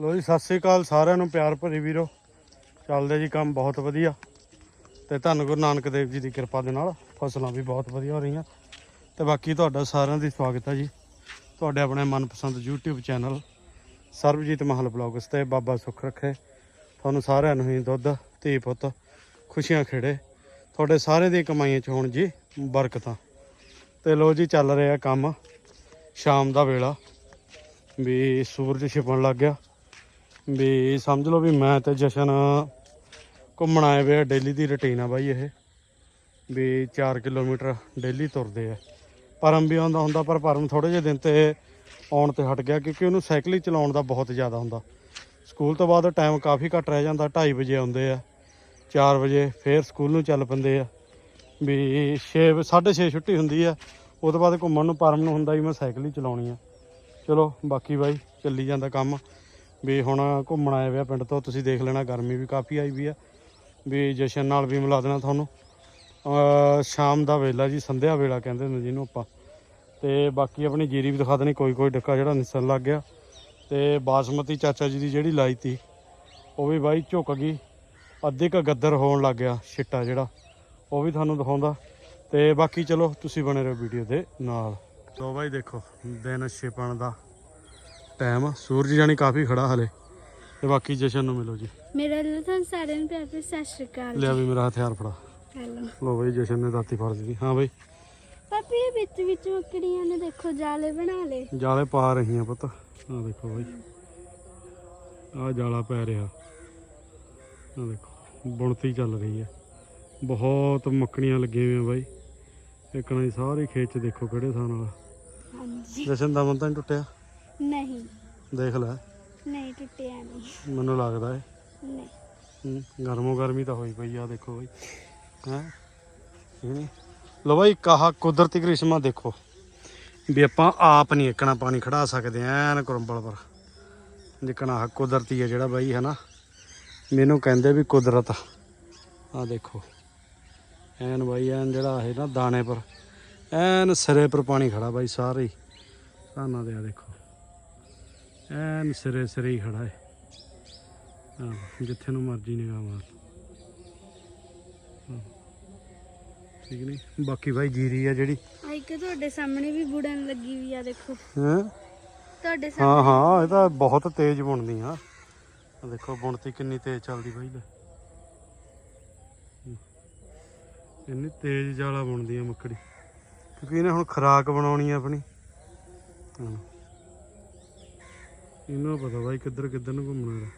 ਲੋ ਜੀ, ਸਤਿ ਸ੍ਰੀ ਅਕਾਲ ਸਾਰਿਆਂ ਨੂੰ, ਪਿਆਰ ਭਰੀ ਵੀਰੋ। ਚੱਲਦੇ ਜੀ ਕੰਮ ਬਹੁਤ ਵਧੀਆ। ਤੇ ਧੰਨ ਗੁਰੂ ਨਾਨਕ ਦੇਵ ਜੀ ਦੀ ਕਿਰਪਾ ਦੇ ਨਾਲ ਫਸਲਾਂ ਵੀ ਬਹੁਤ ਵਧੀਆ ਹੋ ਰਹੀਆਂ। ਤੇ ਬਾਕੀ ਤੁਹਾਡਾ ਸਾਰਿਆਂ ਦੀ ਸਵਾਗਤ ਹੈ ਜੀ। ਤੁਹਾਡੇ ਆਪਣੇ ਮਨਪਸੰਦ YouTube ਚੈਨਲ ਸਰਬਜੀਤ ਮਹਲ ਬਲੌਗਸ ਤੇ ਬਾਬਾ ਸੁੱਖ ਰੱਖੇ। ਤੁਹਾਨੂੰ ਸਾਰਿਆਂ ਨੂੰ ਹੀ ਦੁੱਧ, ਧੀ ਪੁੱਤ, ਖੁਸ਼ੀਆਂ ਖੇੜੇ। ਤੁਹਾਡੇ ਸਾਰੇ ਦੀ ਕਮਾਈਆਂ ਚ ਹੋਣ ਜੀ ਬਰਕਤਾਂ। ਤੇ ਲੋ ਜੀ, ਚੱਲ ਰਿਹਾ ਕੰਮ। ਸ਼ਾਮ ਦਾ ਵੇਲਾ। ਵੀ ਸੂਰਜ ਛਿਪਣ ਲੱਗ ਗਿਆ। ਵੀ ਸਮਝ ਲਓ ਵੀ ਮੈਂ ਤੇ ਜਸ਼ਨ ਘੁੰਮਣ ਆਏ ਵੇ ਡੇਲੀ ਦੀ ਰੁਟੀਨ ਆ ਬਾਈ ਇਹ। ਵੀ 4 ਕਿਲੋਮੀਟਰ ਡੇਲੀ ਤੁਰਦੇ ਆ। ਪਰਮ ਵੀ ਆਉਂਦਾ ਹੁੰਦਾ, ਪਰ ਪਰਮ ਥੋੜੇ ਜਿਹੇ ਦਿਨ ਤੇ ਆਉਣ ਤੇ ਹਟ ਗਿਆ, ਕਿਉਂਕਿ ਉਹਨੂੰ ਸਾਈਕਲ ਹੀ ਚਲਾਉਣ ਦਾ ਬਹੁਤ ਜ਼ਿਆਦਾ ਹੁੰਦਾ। ਸਕੂਲ ਤੋਂ ਬਾਅਦ ਟਾਈਮ ਕਾਫੀ ਘੱਟ ਰਹਿ ਜਾਂਦਾ 2:30 ਵਜੇ ਆਉਂਦੇ ਆ। 4 ਵਜੇ ਫੇਰ ਸਕੂਲ ਨੂੰ ਚੱਲ ਪੈਂਦੇ ਆ। ਵੀ 6 6:30 ਛੁੱਟੀ ਹੁੰਦੀ ਆ। ਉਹ ਤੋਂ ਬਾਅਦ ਘੁੰਮਣ ਨੂੰ ਪਰਮ ਨੂੰ ਹੁੰਦਾ ਵੀ ਮੈਂ ਸਾਈਕਲ ਹੀ ਚਲਾਉਣੀ ਆ। ਚਲੋ, ਬਾਕੀ ਬਾਈ ਚੱਲੀ ਜਾਂਦਾ ਕੰਮ। ਵੀ ਹੁਣ ਘੁੰਮਣ ਆਏ ਵੇ ਆ ਪਿੰਡ ਤੋਂ, ਤੁਸੀਂ ਦੇਖ ਲੈਣਾ ਗਰਮੀ ਵੀ ਕਾਫੀ ਆਈ ਵੀ ਆ। ਵੀ ਜਸ਼ਨ ਨਾਲ ਵੀ ਮਿਲਾ ਦੇਣਾ ਤੁਹਾਨੂੰ। ਸ਼ਾਮ ਦਾ ਵੇਲਾ ਜੀ, ਸੰਧਿਆ ਵੇਲਾ ਕਹਿੰਦੇ ਨੇ ਜਿਹਨੂੰ ਆਪਾਂ। ਤੇ ਬਾਕੀ ਆਪਣੀ ਜੀਰੀ ਵੀ ਦਿਖਾ ਦੇਣੀ ਕੋਈ ਕੋਈ ਡੱਕਾ ਜਿਹੜਾ ਨਿਸਣ ਲੱਗ ਗਿਆ। ਤੇ ਬਾਸਮਤੀ ਚਾਚਾ ਜੀ ਦੀ ਜਿਹੜੀ ਲਾਈ ਤੀ, ਉਹ ਵੀ ਬਾਈ ਝੁੱਕ ਗਈ। ਅੱਧੇ ਕ ਗੱਦਰ ਹੋਣ ਲੱਗ ਗਿਆ ਛਿੱਟਾ ਜਿਹੜਾ, ਉਹ ਵੀ ਤੁਹਾਨੂੰ ਦਿਖਾਉਂਦਾ। ਤੇ ਬਾਕੀ ਚਲੋ, ਤੁਸੀਂ ਬਣੇ ਰਹੋ ਵੀਡੀਓ ਦੇ ਨਾਲ। ਲੋ ਬਾਈ ਦੇਖੋ, ਦਿਨ ਛਿਪਣ ਦਾ। ਟਾਈਮ ਸੂਰਜ ਜਾਨੀ ਕਾਫੀ ਖੜਾ ਹਲੇ। ਤੇ ਬਾਕੀ ਜਸ਼ਨ ਨੂੰ ਮਿਲੋ ਜੀ। ਮੇਰਾ ਵੱਲੋਂ ਤੁਹਾਨੂੰ ਸਾਰਿਆਂ ਨੂੰ ਪਿਆਰ ਭਰੀ ਸਤਿ ਸ਼੍ਰੀ ਅਕਾਲ ਲਿਆ ਵੀ ਮੇਰਾ ਹਥਿਆਰ ਫੜਾ। ਹੈਲੋ। ਲੋ ਬਾਈ ਜਸ਼ਨ ਨੇ ਦਾਤੀ ਫੜ ਦਿੱਤੀ। ਹਾਂ ਬਾਈ। ਪਾਪੀ ਇਹ ਵਿੱਚ ਵਿੱਚ ਮੱਕੜੀਆਂ ਨੇ ਦੇਖੋ ਜਾਲੇ ਬਣਾ ਲਏ। ਜਾਲੇ ਪਾ ਰਹੀਆਂ ਪੁੱਤ। ਆ ਦੇਖੋ ਬਾਈ। ਆ ਜਾਲਾ ਪੈ ਰਿਹਾ। ਆ ਦੇਖੋ ਬੁਣਤੀ ਚੱਲ ਰਹੀ ਹੈ। ਬਹੁਤ ਮੱਕੜੀਆਂ ਲੱਗੀਆਂ ਹੋਈਆਂ ਬਾਈ। ਇੱਕਣਾ ਹੀ ਸਾਰੀ ਖੇਤ ਚ ਦੇਖੋ ਕਿਹੜੇ ਥਾਂ ਨਾਲ। ਹਾਂਜੀ। ਜਸ਼ਨ ਦਾ ਮਨ ਤਾਂ ਨੀ ਟੁੱਟਿਆ? ਨਹੀਂ। ਦੇਖ ਲੈ। ਨਹੀਂ ਟੁੱਟਿਆ ਨਹੀਂ। ਮੈਨੂੰ ਲੱਗਦਾ ਹੈ ਨਹੀਂ। ਹੂੰ, ਗਰਮੋ ਗਰਮੀ ਤਾਂ ਹੋਈ ਪਈ ਆ ਦੇਖੋ ਬਾਈ। ਹੈ? ਨਹੀਂ। ਲੋ ਬਾਈ ਕਾਹ ਕੁਦਰਤੀ ਕ੍ਰਿਸ਼ਮਾ ਦੇਖੋ। ਵੀ ਆਪਾਂ ਆਪ ਨਹੀਂ ਇੱਕਣਾ ਪਾਣੀ ਖੜਾ ਸਕਦੇ ਐਨ ਕਰੰਬਲ ਪਰ। ਜਿੱਕਣਾ ਆਹ ਕੁਦਰਤੀ ਹੈ ਜਿਹੜਾ ਬਾਈ ਹੈ ਨਾ ਮੈਨੂੰ ਕਹਿੰਦੇ ਵੀ ਕੁਦਰਤ। ਆ ਦੇਖੋ। ਐਨ ਬਾਈ ਐਨ ਜਿਹੜਾ ਇਹ ਨਾ ਦਾਣੇ ਪਰ। ਐਨ ਸਿਰੇ ਪਰ ਪਾਣੀ ਖੜਾ ਬਾਈ ਸਾਰੇ ਹੀ। ਸਾਨਾ ਦੇ ਆ ਦੇਖੋ। ਐਨ ਸਿਰੇ ਸਿਰੇ ਹੀ ਖੜਾ ਹੈ ਹਾਂ ਜਿੱਥੇ ਨੂੰ ਮਰਜ਼ੀ ਨਿਗਾਹ ਮਾਰ। ਠੀਕ ਨਹੀਂ ਬਾਕੀ ਭਾਈ ਜੀਰੀ ਆ ਜਿਹੜੀ। ਆ ਇੱਕ ਤੁਹਾਡੇ ਸਾਹਮਣੇ ਵੀ ਬੁੜਨ ਲੱਗੀ ਵੀ ਆ ਦੇਖੋ। ਹੈ? ਤੁਹਾਡੇ ਹਾਂ ਸਾਹਮਣੇ ਹਾਂ ਇਹ ਤਾਂ ਬਹੁਤ ਤੇਜ਼ ਬੁਣਦੀ ਆ। ਆਹ ਦੇਖੋ ਬੁਣਤੀ ਕਿੰਨੀ ਤੇਜ਼ ਚੱਲਦੀ ਬਾਈ ਲੈ। ਇੰਨੀ ਤੇਜ਼ ਜਾਲਾ ਬੁਣਦੀ ਆ ਮੱਕੜੀ। ਕਿਉਂਕਿ ਇਹਨੇ ਹੁਣ ਖਰਾਕ ਬਣਾਉਣੀ ਆ ਆਪਣੀ। ਹਾਂ। ਇਹਨਾਂ ਪਤਾ ਬਾਈ ਕਿੱਧਰ ਕਿੱਧਰ ਨੂੰ ਘੁੰਮਣਾ ਇਹਦਾ।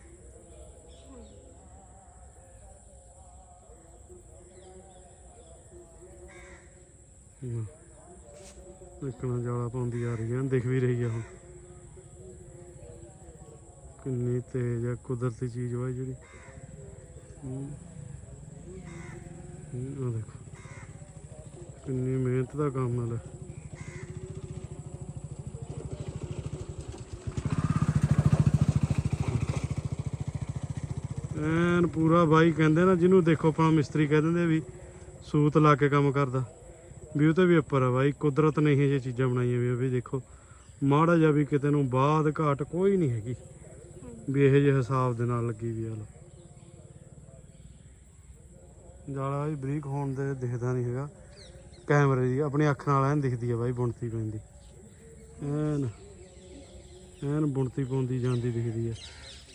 ਹੂੰ। ਜਾਲਾ ਪਾਉਂਦੀ ਆ ਰਹੀ ਹੈ ਦਿਖ ਵੀ ਰਹੀ ਆ ਹੁਣ ਕਿੰਨੀ ਤੇਜ਼ ਆ, ਕੁਦਰਤੀ ਚੀਜ਼ ਵਾ ਜਿਹੜੀ। ਹੂੰ। ਦੇਖੋ। ਕਿੰਨੀ ਮਿਹਨਤ ਦਾ ਕੰਮ ਹੈ ਐਨ ਪੂਰਾ ਬਾਈ ਕਹਿੰਦੇ ਨਾ, ਜਿਹਨੂੰ ਦੇਖੋ ਆਪਾਂ ਮਿਸਤਰੀ ਕਹਿ ਦਿੰਦੇ ਵੀ ਸੂਤ ਲਾ ਕੇ ਕੰਮ ਕਰਦਾ। ਵੀ ਉਹ ਤੇ ਵੀ ਉੱਪਰ ਆ ਬਾਈ, ਕੁਦਰਤ ਨੇ ਇਹ ਜਿਹੀ ਚੀਜ਼ਾਂ ਬਣਾਈਆਂ ਵੀ ਵੀ ਦੇਖੋ। ਮਾੜਾ ਜਿਹਾ ਵੀ ਕਿਤੇ ਨੂੰ ਬਾਦ ਘਾਟ ਕੋਈ ਨਹੀਂ ਹੈਗੀ। ਵੀ ਇਹੋ ਜਿਹੇ ਹਿਸਾਬ ਦੇ ਨਾਲ ਲੱਗੀ ਵੀ ਆ ਲੋ ਜਾਲਾ ਵੀ ਬਰੀਕ ਹੋਣ ਦੇ ਦਿਖਦਾ ਨਹੀਂ ਹੈਗਾ। ਕੈਮਰੇ ਦੀ, ਆਪਣੀ ਅੱਖ ਨਾਲ ਐਨ ਦਿਖਦੀ ਆ ਬਾਈ, ਬੁਣਤੀ ਪੈਂਦੀ। ਐਨ ਐਨ ਬੁਣਤੀ ਪਾਉਂਦੀ ਜਾਂਦੀ ਦਿਖਦੀ ਆ।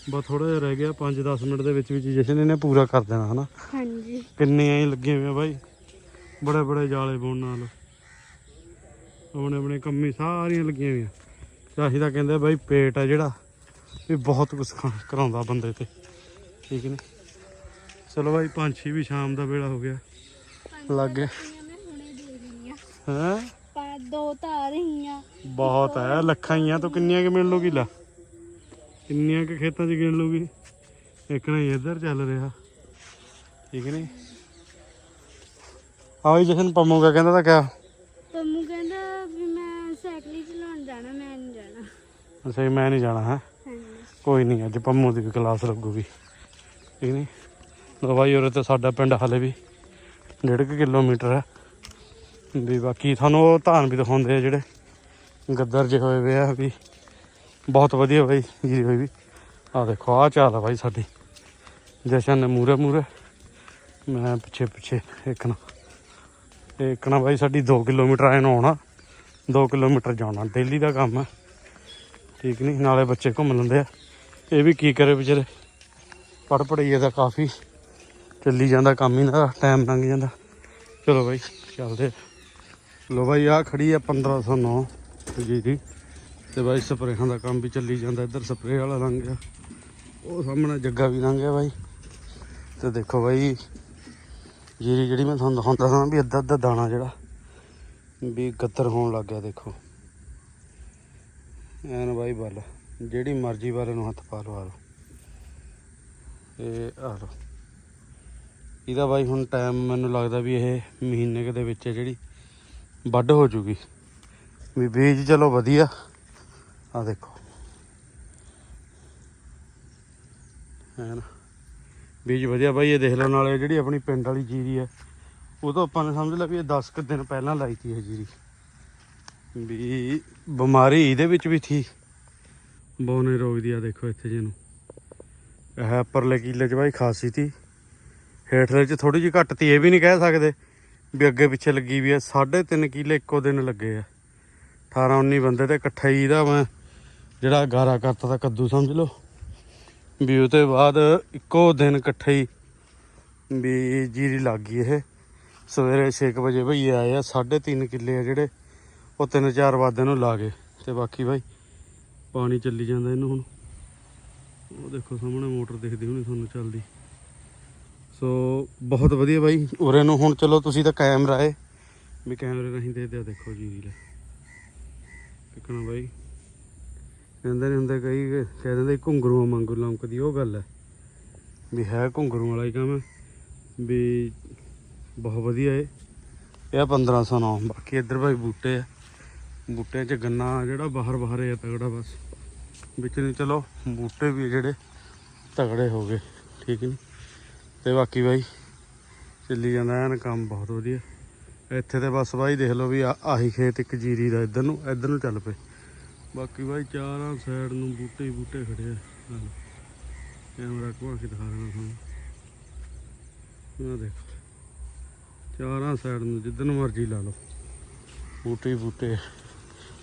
ਬਸ ਥੋੜਾ ਜਿਹਾ ਰਹਿ ਗਿਆ 5-10 ਮਿੰਟ ਦੇ ਵਿੱਚ ਵਿੱਚ ਜਸ਼ਨ ਇਹਨੇ ਪੂਰਾ ਕਰ ਦੇਣਾ ਹਨਾ? ਹਾਂਜੀ। ਕਿੰਨੇ ਐਂ ਲੱਗੇ ਹੋਏ ਆ ਬਾਈ? ਬੜੇ ਬੜੇ ਜਾਲੇ ਬੁਣ ਨਾਲ। ਆਪਣੇ ਆਪਣੇ ਕੰਮੀ ਸਾਰੀਆਂ ਲੱਗੀਆਂ ਹੋਈਆਂ। ਚਾਹੀਦਾ ਕਹਿੰਦੇ ਬਾਈ ਪੇਟ ਆ ਜਿਹੜਾ ਇਹ ਬਹੁਤ ਕੁਝ ਕਰਾਉਂਦਾ ਬੰਦੇ ਤੇ। ਠੀਕ ਨੇ? ਚਲੋ ਬਾਈ ਪੰਛੀ ਵੀ ਸ਼ਾਮ ਦਾ ਵੇਲਾ ਹੋ ਗਿਆ। ਲੱਗ ਲਈਆਂ ਹੈ ਦੋ ਤਾਂ ਆ। ਰਹੀਆਂ। ਬਹੁਤ ਹੈ ਲੱਖਾਂ ਹੀ ਆ ਤੂੰ ਕਿੰਨੀਆਂ ਕਿ ਮਿਲ ਲੂਗੀ ਲਾ? ਕਿੰਨੀਆਂ ਕਿ ਖੇਤਾਂ 'ਚ ਗਿਣ ਲੂਗੀ ਇੱਕ ਨਾ ਇੱਧਰ ਚੱਲ ਰਿਹਾ। ਠੀਕ ਨਹੀਂ? ਵੀ ਜਸ਼ਨ ਪੰਮੂਗਾ ਕਹਿੰਦਾ ਤਾਂ ਕਿਆ? ਪੰਮੂ ਕਹਿੰਦਾ ਵੀ ਮੈਂ ਸਾਈਕਲ ਹੀ ਚਲਾਉਣ ਜਾਣਾ ਮੈਂ ਨਹੀਂ ਜਾਣਾ। ਅੱਛਾ ਮੈਂ ਨਹੀਂ ਜਾਣਾ ਹੈ? ਕੋਈ ਨਹੀਂ ਅੱਜ ਪੰਮੂ ਦੀ ਵੀ ਕਲਾਸ ਲੱਗੂਗੀ। ਠੀਕ ਨਹੀਂ? ਲੋ ਬਾਈ ਉਰੇ ਤੇ ਸਾਡਾ ਪਿੰਡ ਹਲੇ ਵੀ ਡੇਢ ਕੁ ਕਿਲੋਮੀਟਰ ਹੈ। ਵੀ ਬਾਕੀ ਤੁਹਾਨੂੰ ਉਹ ਧਾਨ ਵੀ ਦਿਖਾਉਂਦੇ ਆ ਜਿਹੜੇ ਗੱਦਰ ਜਿਹੇ ਹੋਏ ਵੇ ਆ ਵੀ ਬਹੁਤ ਵਧੀਆ ਬਾਈ ਜੀ ਹੋਈ ਵੀ। ਆ ਦੇਖੋ ਆ ਚਾਲ ਆ ਬਾਈ ਸਾਡੀ। ਜਸ਼ਨ ਨੇ ਮੂਰੇ ਮੂਰੇ ਮੈਂ ਪਿੱਛੇ ਪਿੱਛੇ ਇੱਕਣਾ ਤੇ ਇੱਕਣਾ ਬਾਈ ਸਾਡੀ 2 ਕਿਲੋਮੀਟਰ ਆਏ ਨੂੰ ਆਉਣਾ। 2 ਕਿਲੋਮੀਟਰ ਜਾਣਾ। ਡੇਲੀ ਦਾ ਕੰਮ ਹੈ ਠੀਕ ਨਹੀਂ ਨਾਲੇ ਬੱਚੇ ਘੁੰਮ ਲੈਂਦੇ ਆ। ਇਹ ਵੀ ਕੀ ਕਰੇ ਵਿਚਾਰੇ। ਪੜ ਪੜਈਏ ਦਾ ਕਾਫੀ। ਚੱਲੀ ਜਾਂਦਾ ਕੰਮ ਹੀ ਨਾ ਟਾਈਮ ਲੰਘ ਜਾਂਦਾ। ਚਲੋ ਬਾਈ, ਚੱਲਦੇ ਲੋ ਬਾਈ ਆ ਖੜੀ ਆ 1509 ਜੀ ਜੀ। ਤੇ ਬਾਈ ਸਪਰੇਹਾਂ ਦਾ ਕੰਮ ਵੀ ਚੱਲੀ ਜਾਂਦਾ, ਇੱਧਰ ਸਪਰੇਅ ਵਾਲਾ ਲੰਘ ਗਿਆ। ਉਹ ਸਾਹਮਣੇ ਜੱਗਾ ਵੀ ਲੰਘ ਗਿਆ ਬਾਈ। ਤੇ ਦੇਖੋ ਬਾਈ, ਜੀਰੀ ਜਿਹੜੀ ਮੈਂ ਤੁਹਾਨੂੰ ਦਿਖਾਉਂਦਾ ਸਾਂ ਵੀ ਅੱਧਾ ਅੱਧਾ ਦਾਣਾ ਜਿਹੜਾ, ਵੀ ਗੱਤਰ ਹੋਣ ਲੱਗ ਗਿਆ, ਦੇਖੋ। ਐਨ ਬਾਈ ਬੱਲ ਜਿਹੜੀ ਮਰਜ਼ੀ ਵਾਲੇ ਨੂੰ ਹੱਥ ਪਾ ਲਵਾ ਲਓ। ਇਹ ਆ ਲਓ। ਇਹਦਾ ਬਾਈ ਹੁਣ ਟਾਈਮ ਮੈਨੂੰ ਲੱਗਦਾ ਵੀ ਇਹ ਮਹੀਨੇ ਦੇ ਵਿੱਚ ਜਿਹੜੀ, ਵੱਢ ਹੋ ਜੂਗੀ। ਵੀ ਬੀਜ ਚਲੋ ਵਧੀਆ। ਆ ਦੇਖੋ। ਹੈ ਨਾ ਬੀਜ ਵਧੀਆ ਬਾਈ, ਇਹ ਦੇਖ ਲਓ ਨਾਲੇ ਜਿਹੜੀ ਆਪਣੀ ਪਿੰਡ ਵਾਲੀ ਜੀਰੀ ਹੈ, ਉਹ ਤਾਂ ਆਪਾਂ ਨੇ ਸਮਝ ਲਿਆ ਵੀ ਇਹ 10 ਕੁ ਦਿਨ ਪਹਿਲਾਂ ਲਾਈ ਤੀ ਇਹ ਜੀਰੀ। ਵੀ ਬਿਮਾਰੀ ਇਹਦੇ ਵਿੱਚ ਵੀ ਥੀ। ਬੋਨੇ ਰੋਗ ਦੀ ਆ ਦੇਖੋ ਇੱਥੇ ਜਿਹਨੂੰ ਇਹ ਉੱਪਰਲੇ ਕਿੱਲੇ ਚ ਬਾਈ ਖਾਸੀ ਤੀ। ਹੇਠਲੇ ਚ ਥੋੜੀ ਜਿਹੀ ਘੱਟ ਤੀ, ਇਹ ਵੀ ਨਹੀਂ ਕਹਿ ਸਕਦੇ ਵੀ ਅੱਗੇ ਪਿੱਛੇ ਲੱਗੀ ਵੀ ਆ 3.5 ਕਿੱਲੇ ਇੱਕੋ ਦਿਨ ਲੱਗੇ ਆ। 18 19 ਬੰਦੇ ਤੇ ਇਕੱਠਾ ਹੀ ਇਹਦਾ ਮੈਂ ਜਿਹੜਾ ਗਾਰਾ ਕਰਤਾ ਤਾਂ ਕੱਦੂ ਸਮਝ ਲਓ। ਵੀ ਉਹ ਤੋਂ ਬਾਅਦ ਇੱਕੋ ਦਿਨ ਇਕੱਠੇ ਹੀ ਵੀ ਜੀਰੀ ਲੱਗ ਗਈ ਇਹ। ਸਵੇਰੇ 6 ਵਜੇ ਭਈਏ ਆਏ ਆ 3.5 ਕਿੱਲੇ ਆ ਜਿਹੜੇ, ਉਹ ਤਿੰਨ ਚਾਰ ਵਾਦੇ ਨੂੰ ਲਾ ਗਏ। ਤੇ ਬਾਕੀ ਬਾਈ ਪਾਣੀ ਚੱਲੀ ਜਾਂਦਾ ਇਹਨੂੰ ਹੁਣ। ਉਹ ਦੇਖੋ ਸਾਹਮਣੇ ਮੋਟਰ ਦਿਖਦੀ ਹੋਣੀ ਤੁਹਾਨੂੰ ਚੱਲਦੀ। ਸੋ ਬਹੁਤ ਵਧੀਆ ਬਾਈ, ਉਰੇ ਨੂੰ ਹੁਣ ਚਲੋ ਤੁਸੀਂ ਤਾਂ ਕੈਮਰਾ ਏ। ਵੀ ਕੈਮਰੇ ਰਾਹੀਂ ਦੇ ਦਿਆ ਦੇਖੋ ਜੀਰੀ ਲੈ। ਕਿਕਣਾ ਬਾਈ। ਕਹਿੰਦੇ ਨੇ ਹੁੰਦੇ ਕਈ ਕਹਿ ਦਿੰਦੇ ਘੁੰਗਰੂਆਂ ਵਾਂਗੂ ਲੰਕਦੀ ਉਹ ਗੱਲ ਹੈ। ਵੀ ਹੈ ਘੁੰਗਰੂ ਵਾਲਾ ਹੀ ਕੰਮ, ਵੀ ਬਹੁਤ ਵਧੀਆ ਏ ਇਹ ਆ 1509 ਬਾਕੀ ਇੱਧਰ ਭਾਈ ਬੂਟੇ ਆ। ਬੂਟਿਆਂ 'ਚ ਗੰਨਾ ਜਿਹੜਾ ਬਾਹਰ ਬਾਹਰ ਆ ਤਗੜਾ ਬਸ। ਵਿੱਚ ਨਹੀਂ, ਚਲੋ, ਬੂਟੇ ਵੀ ਜਿਹੜੇ ਤਗੜੇ ਹੋ ਗਏ, ਠੀਕ ਨਹੀਂ ਤੇ ਬਾਕੀ ਬਾਈ, ਚੱਲੀ ਜਾਂਦਾ ਐਨ ਕੰਮ ਬਹੁਤ ਵਧੀਆ। ਇੱਥੇ ਤੇ ਬਸ ਬਾਈ ਦੇਖ ਲਓ ਵੀ ਆਹੀ ਖੇਤ ਇੱਕ ਜੀਰੀ ਦਾ, ਇੱਧਰ ਨੂੰ ਇੱਧਰ ਨੂੰ ਚੱਲ ਪਏ। ਬਾਕੀ ਬਾਈ ਚਾਰਾਂ ਸਾਈਡ ਨੂੰ ਬੂਟੇ ਬੂਟੇ ਖੜੇ ਆ। ਕੈਮਰਾ ਘੁਮਾ ਕੇ ਦਿਖਾ ਦੇਣਾ ਤੁਹਾਨੂੰ। ਆਹ ਦੇਖੋ। ਚਾਰਾਂ ਸਾਈਡ ਨੂੰ ਜਿੱਧਰ ਮਰਜ਼ੀ ਲਾ ਲਓ। ਬੂਟੇ ਬੂਟੇ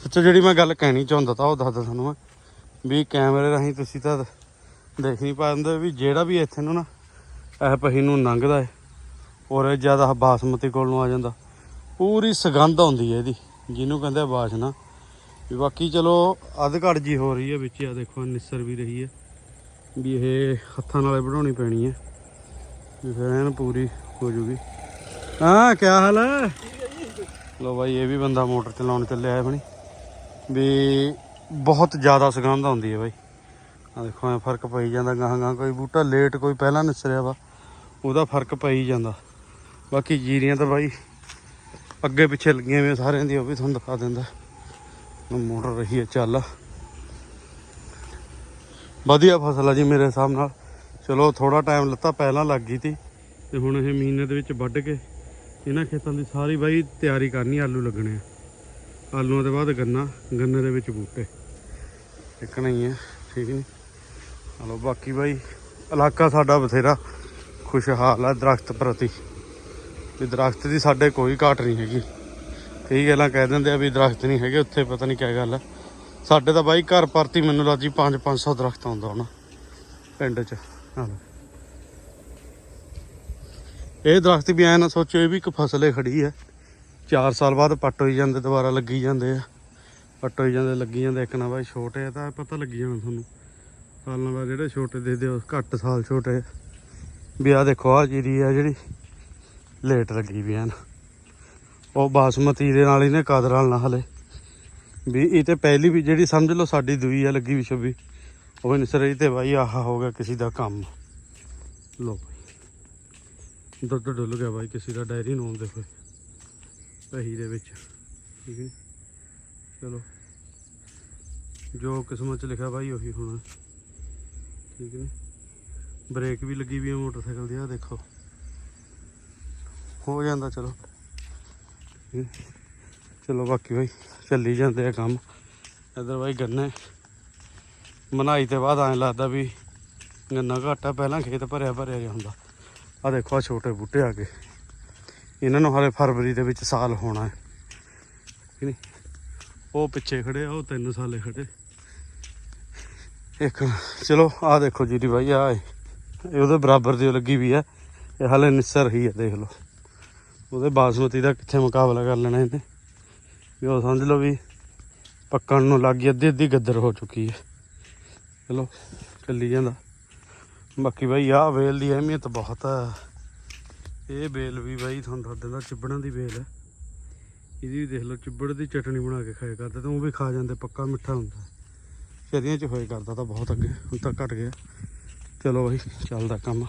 ਸੱਚੋ ਜਿਹੜੀ ਮੈਂ ਗੱਲ ਕਹਿਣੀ ਚਾਹੁੰਦਾ ਤਾਂ ਉਹ ਦੱਸਦਾ ਤੁਹਾਨੂੰ ਮੈਂ। ਵੀ ਕੈਮਰੇ ਰਾਹੀਂ ਤੁਸੀਂ ਤਾਂ ਦੇਖ ਨਹੀਂ ਪਾਉਂਦੇ ਵੀ ਜਿਹੜਾ ਵੀ ਇੱਥੇ ਨੂੰ ਨਾ, ਇਹ ਪਹੀ ਨੂੰ ਲੰਘਦਾ ਹੈ ਔਰ ਜ਼ਿਆਦਾ ਬਾਸਮਤੀ ਕੋਲ ਨੂੰ ਆ ਜਾਂਦਾ। ਪੂਰੀ ਸੁਗੰਧ ਆਉਂਦੀ ਹੈ ਇਹਦੀ। ਜਿਹਨੂੰ ਕਹਿੰਦੇ ਆ ਬਾਸ਼ਨਾ। ਵੀ ਬਾਕੀ ਚਲੋ ਅੱਧ ਘੜ ਜੀ ਹੋ ਰਹੀ ਹੈ ਵਿੱਚ ਆ ਦੇਖੋ ਨਿਸਰ ਵੀ ਰਹੀ ਹੈ ਵੀ ਇਹ ਹੱਥਾਂ ਨਾਲੇ ਬਣਾਉਣੀ ਪੈਣੀ ਹੈ। ਵੀ ਫਿਰ ਐਨ ਪੂਰੀ ਹੋ ਜੂਗੀ। ਹਾਂ ਕੀ ਹਾਲ ਹੈ? ਲੋ ਬਾਈ, ਇਹ ਵੀ ਬੰਦਾ ਮੋਟਰ ਚਲਾਉਣ ਚੱਲਿਆ ਹੈ ਆਪਣੀ। ਵੀ ਬਹੁਤ ਜ਼ਿਆਦਾ ਸੁਗੰਧ ਆਉਂਦੀ ਹੈ ਬਾਈ। ਆ ਦੇਖੋ, ਐ ਫ਼ਰਕ ਪਈ ਜਾਂਦਾ, ਗਾਹਾਂ ਗਾਹਾਂ ਕੋਈ ਬੂਟਾ ਲੇਟ ਕੋਈ ਪਹਿਲਾਂ ਨਿਸਰਿਆ ਵਾ, ਉਹਦਾ ਫ਼ਰਕ ਪਈ ਜਾਂਦਾ। ਬਾਕੀ ਜੀਰੀਆਂ ਤਾਂ ਬਾਈ ਅੱਗੇ ਪਿੱਛੇ ਲੱਗੀਆਂ ਹੋਈਆਂ ਸਾਰਿਆਂ ਦੀ ਉਹ ਵੀ ਤੁਹਾਨੂੰ ਦਿਖਾ ਦਿੰਦਾ। ਹੁਣ ਮੋਟਰ ਰਹੀ ਹੈ, ਚੱਲ। ਵਧੀਆ ਫਸਲ ਆ ਜੀ ਮੇਰੇ ਹਿਸਾਬ ਨਾਲ। ਚਲੋ ਥੋੜਾ ਟਾਈਮ ਲੱਤਾ ਪਹਿਲਾਂ ਲੱਗ ਗਈ ਤੀ, ਤੇ ਹੁਣ ਇਹ ਮਹੀਨੇ ਦੇ ਵਿੱਚ ਵੱਢ ਕੇ ਇਹਨਾਂ ਖੇਤਾਂ ਦੀ ਸਾਰੀ ਬਾਈ ਤਿਆਰੀ ਕਰਨੀ ਆਲੂ ਲੱਗਣੇ ਆ। ਆਲੂਆਂ ਦੇ ਬਾਅਦ ਗੰਨਾ, ਗੰਨੇ ਦੇ ਵਿੱਚ ਬੂਟੇ। ਟਿਕਣਾ ਹੀ ਹੈ, ਠੀਕ ਨਹੀਂ। ਹਲੋ, ਬਾਕੀ ਬਾਈ, ਇਲਾਕਾ ਸਾਡਾ ਬਥੇਰਾ ਖੁਸ਼ਹਾਲ ਆ ਦਰਖਤ ਪ੍ਰਤੀ। ਵੀ ਦਰਖਤ ਦੀ ਸਾਡੇ ਕੋਈ ਘਾਟ ਨਹੀਂ ਹੈਗੀ। ਕਈ ਗੱਲਾਂ ਕਹਿ ਦਿੰਦੇ ਆ ਵੀ ਦਰਖਤ ਨਹੀਂ ਹੈਗੇ, ਉੱਥੇ ਪਤਾ ਨਹੀਂ ਕਿਆ ਗੱਲ ਆ। ਸਾਡੇ ਤਾਂ ਬਾਈ ਘਰ ਪਰਤੀ ਮੈਨੂੰ ਲੱਗਦੀ 5 500 ਦਰਖਤ ਆਉਂਦਾ ਹੋਣਾ, ਪਿੰਡ 'ਚ। ਹਾਂ। ਇਹ ਦਰਖਤ ਵੀ ਐ ਨਾ ਸੋਚੋ ਇਹ ਵੀ ਇੱਕ ਫਸਲ ਏ ਖੜੀ ਹੈ 4 ਸਾਲ ਬਾਅਦ ਪੱਟ ਹੋਈ ਜਾਂਦੇ, ਦੁਬਾਰਾ ਲੱਗੀ ਜਾਂਦੇ ਆ। ਪੱਟ ਹੋਈ ਜਾਂਦੇ, ਲੱਗੀ ਜਾਂਦੇ, ਇੱਕ ਨਾ ਬਾਈ ਛੋਟੇ ਆ, ਤਾਂ ਪਤਾ ਲੱਗੀ ਜਾਣਾ ਤੁਹਾਨੂੰ। ਸਾਲਾਂ ਬਾਅਦ ਜਿਹੜੇ ਛੋਟੇ ਦੇ ਦਿਓ ਘੱਟ ਸਾਲ ਛੋਟੇ ਆ। ਵੀ ਆ ਦੇਖੋ ਆ ਜੀਰੀ ਆ ਜਿਹੜੀ, ਲੇਟ ਲੱਗੀ ਵੀ ਐਨ। ਉਹ ਬਾਸਮਤੀ ਦੇ ਨਾਲ ਇਹਨੇ ਕਦਰ ਨਾਲ ਹਲੇ ਵੀ ਇਹ ਤੇ ਪਹਿਲੀ ਵੀ ਜਿਹੜੀ ਸਮਝ ਲਓ ਸਾਡੀ ਦੂਈ ਆ ਲੱਗੀ ਵੀ ਛੱਬੀ ਉਹ ਵੀ ਤੇ ਬਾਈ ਆਹ ਹੋ ਗਿਆ ਕਿਸੇ ਦਾ ਕੰਮ। ਲੋ ਬਾਈ, ਦੁੱਧ ਡੁੱਲ ਗਿਆ ਬਾਈ ਕਿਸੇ ਦਾ, ਡਾਇਰੀ ਨੂੰ ਦੇਖੋ ਪਹੀ ਦੇ ਵਿੱਚ। ਠੀਕ ਹੈ ਚਲੋ, ਜੋ ਕਿਸਮਤ ਚ ਲਿਖਿਆ ਬਾਈ ਉਹੀ ਹੋਣਾ। ਠੀਕ ਨੇ ਬ੍ਰੇਕ ਵੀ ਲੱਗੀ ਵੀ ਹੈ ਮੋਟਰਸਾਈਕਲ ਦੀ ਆ ਦੇਖੋ। ਹੋ ਜਾਂਦਾ, ਚਲੋ। ਚਲੋ ਬਾਕੀ ਬਾਈ, ਚੱਲੀ ਜਾਂਦੇ ਆ ਕੰਮ। ਇਧਰ ਬਾਈ ਗੰਨੇ। ਮਨਾਈ ਤੇ ਬਾਅਦ ਐਂ ਲੱਗਦਾ ਵੀ ਗੰਨਾ ਘੱਟ ਆ, ਪਹਿਲਾਂ ਖੇਤ ਭਰਿਆ ਭਰਿਆ ਜਿਹਾ ਹੁੰਦਾ। ਆ ਦੇਖੋ ਆ ਛੋਟੇ ਬੂਟੇ ਆ ਗਏ ਇਹਨਾਂ ਨੂੰ ਹਾਲੇ ਫਰਵਰੀ ਦੇ ਵਿੱਚ ਸਾਲ ਹੋਣਾ ਹੈ। ਕਿ ਨਹੀਂ? ਉਹ ਪਿੱਛੇ ਖੜੇ ਆ, ਉਹ ਤਿੰਨ ਸਾਲੇ ਖੜੇ। ਇੱਕ ਚਲੋ ਆ ਦੇਖੋ ਜੀਰੀ ਬਾਈ ਆ ਇਹ ਉਹਦੇ ਬਰਾਬਰ ਦੀ ਲੱਗੀ ਵੀ ਆ ਇਹ ਹਾਲੇ ਨਿਸਰ ਹੀ ਆ, ਦੇਖ ਲਓ। ਉਹਦੇ ਬਾਸਮਤੀ ਦਾ ਕਿੱਥੇ ਮੁਕਾਬਲਾ ਕਰ ਲੈਣਾ ਇਹਨੇ? ਵੀ ਉਹ ਸਮਝ ਲਓ ਵੀ ਪੱਕਣ ਨੂੰ ਲੱਗ ਗਈ ਅੱਧੀ ਅੱਧੀ ਗੱਦਰ ਹੋ ਚੁੱਕੀ ਹੈ। ਚਲੋ, ਚੱਲੀ ਜਾਂਦਾ। ਬਾਕੀ ਬਾਈ, ਆਹ ਵੇਲ ਦੀ ਅਹਿਮੀਅਤ ਬਹੁਤ ਹੈ ਇਹ ਵੇਲ ਵੀ ਬਾਈ, ਤੁਹਾਨੂੰ ਦੱਸ ਦਿੰਦਾ ਚਿੱਬੜਾਂ ਦੀ ਵੇਲ ਹੈ। ਇਹਦੀ ਵੀ ਦੇਖ ਲਓ, ਚਿੱਬੜ ਦੀ ਚਟਣੀ ਬਣਾ ਕੇ ਖਾਇਆ ਕਰਦਾ, ਤਾਂ ਉਹ ਵੀ ਖਾ ਜਾਂਦੇ, ਪੱਕਾ ਮਿੱਠਾ ਹੁੰਦਾ। ਸ਼ਰੀਆਂ ਚ ਹੋਏ ਕਰਦਾ ਤਾਂ ਬਹੁਤ ਅੱਗੇ, ਹੁਣ ਤਾਂ ਘਟ ਗਿਆ। ਚਲੋ ਬਾਈ, ਚੱਲਦਾ ਕੰਮ।